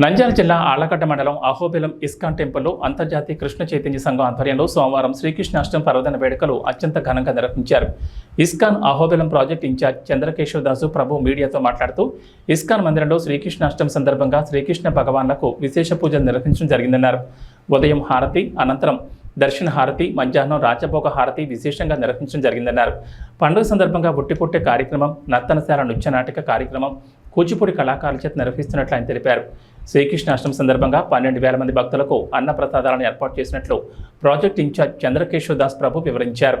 నంద్యాల జిల్లా ఆళ్ళగడ్డ మండలం అహోబిలం ఇస్కాన్ టెంపుల్లో అంతర్జాతీయ కృష్ణ చైతన్య సంఘం ఆధ్వర్యంలో సోమవారం శ్రీకృష్ణాష్టమి పర్వదిన వేడుకలు అత్యంత ఘనంగా నిర్వహించారు. ISKCON Ahobilam project in charge Chandrakeshava Dasu Prabhu మీడియాతో మాట్లాడుతూ ఇస్కాన్ మందిరంలో శ్రీకృష్ణాష్టమి సందర్భంగా శ్రీకృష్ణ భగవాన్లకు విశేష పూజలు నిర్వహించడం జరిగిందన్నారు. ఉదయం హారతి అనంతరం దర్శన హారతి మధ్యాహ్నం రాజభోగ హారతి విశేషంగా నిర్వహించడం జరిగిందన్నారు. పండుగ సందర్భంగా బుట్టిపుట్టే కార్యక్రమం నర్తనశాల నృత్య నాటక కార్యక్రమం కూచిపూడి కళాకారుల చేత నిర్వహిస్తున్నట్లు ఆయన తెలిపారు. శ్రీకృష్ణాష్టమి సందర్భంగా పన్నెండు వేల మంది భక్తులకు అన్న ప్రసాదాలను ఏర్పాటు చేసినట్లు project in charge Chandrakeshwar Das Prabhu వివరించారు.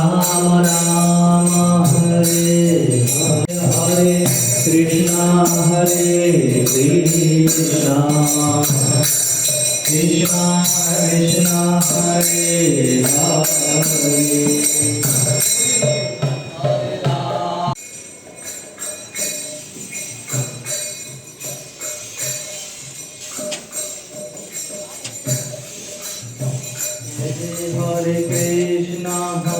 রাম রাম হরে হরে কৃষ্ণ হরে কৃষ্ণ কৃষ্ণ কৃষ্ণ হরে হরে Hare Krishna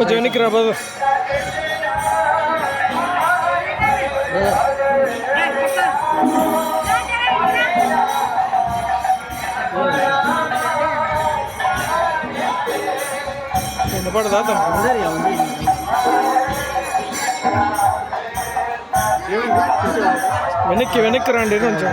కొంచెం వెనక్కి రా బాబు వినపడదా తనకు? వెనక్కి వెనక్కి రండి కొంచెం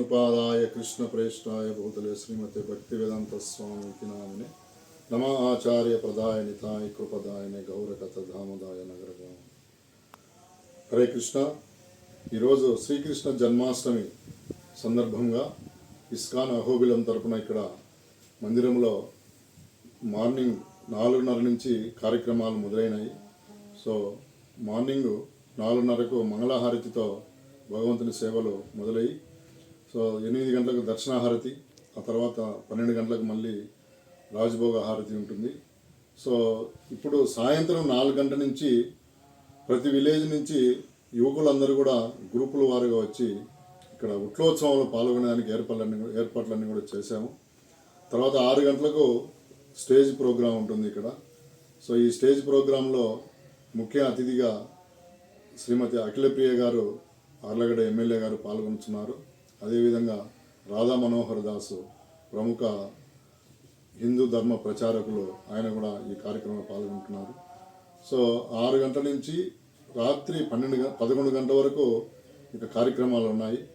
విష్ణుపాదాయ కృష్ణ ప్రేష్టాయ భూతలే శ్రీమతి భక్తి వేదాంత స్వామికి నామిని. నమ ఆచార్య ప్రదాయ నితాయ కృపదాయనే గౌరకథ ధామదాయ నగరగా హరే కృష్ణ. ఈరోజు శ్రీకృష్ణ జన్మాష్టమి సందర్భంగా ఇస్కాన్ అహోబిలం తరపున ఇక్కడ మందిరంలో మార్నింగ్ నాలుగున్నర నుంచి కార్యక్రమాలు మొదలైనాయి. సో మార్నింగ్ నాలుగున్నరకు మంగళహారతితో భగవంతుని సేవలు మొదలయ్యి సో ఎనిమిది గంటలకు దర్శనాహారతి ఆ తర్వాత పన్నెండు గంటలకు మళ్ళీ రాజభోగ హారతి ఉంటుంది. సో ఇప్పుడు సాయంత్రం నాలుగు గంటల నుంచి ప్రతి విలేజ్ నుంచి యువకులందరూ కూడా గ్రూపుల వారుగా వచ్చి ఇక్కడ ఉట్లోత్సవంలో పాల్గొనడానికి ఏర్పాట్లన్నీ ఏర్పాట్లన్నీ కూడా చేశాము. తర్వాత ఆరు గంటలకు స్టేజ్ ప్రోగ్రాం ఉంటుంది ఇక్కడ. సో ఈ స్టేజ్ ప్రోగ్రాంలో ముఖ్య అతిథిగా శ్రీమతి అఖిలప్రియ గారు ఆర్లగడ్డ ఎమ్మెల్యే గారు పాల్గొంటున్నారు అదేవిధంగా రాధా మనోహర్ దాసు ప్రముఖ హిందూ ధర్మ ప్రచారకులు ఆయన కూడా ఈ కార్యక్రమంలో పాల్గొంటున్నారు. సో ఆరు గంటల నుంచి రాత్రి పన్నెండు గ- పదకొండు గంటల వరకు ఇక కార్యక్రమాలు ఉన్నాయి.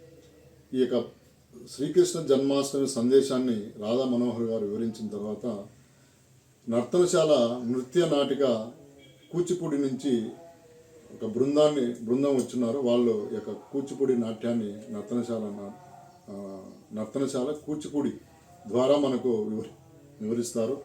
ఈ యొక్క శ్రీకృష్ణ జన్మాష్టమి సందేశాన్ని రాధా మనోహర్ గారు వివరించిన తర్వాత నర్తనశాల నృత్య నాటిక కూచిపూడి నుంచి ఒక బృందాన్ని బృందం వచ్చినారు. వాళ్ళు యొక్క కూచిపూడి నాట్యాన్ని నర్తనశాల నా- నర్తనశాల కూచిపూడి ద్వారా మనకు వివరి వివరిస్తారు.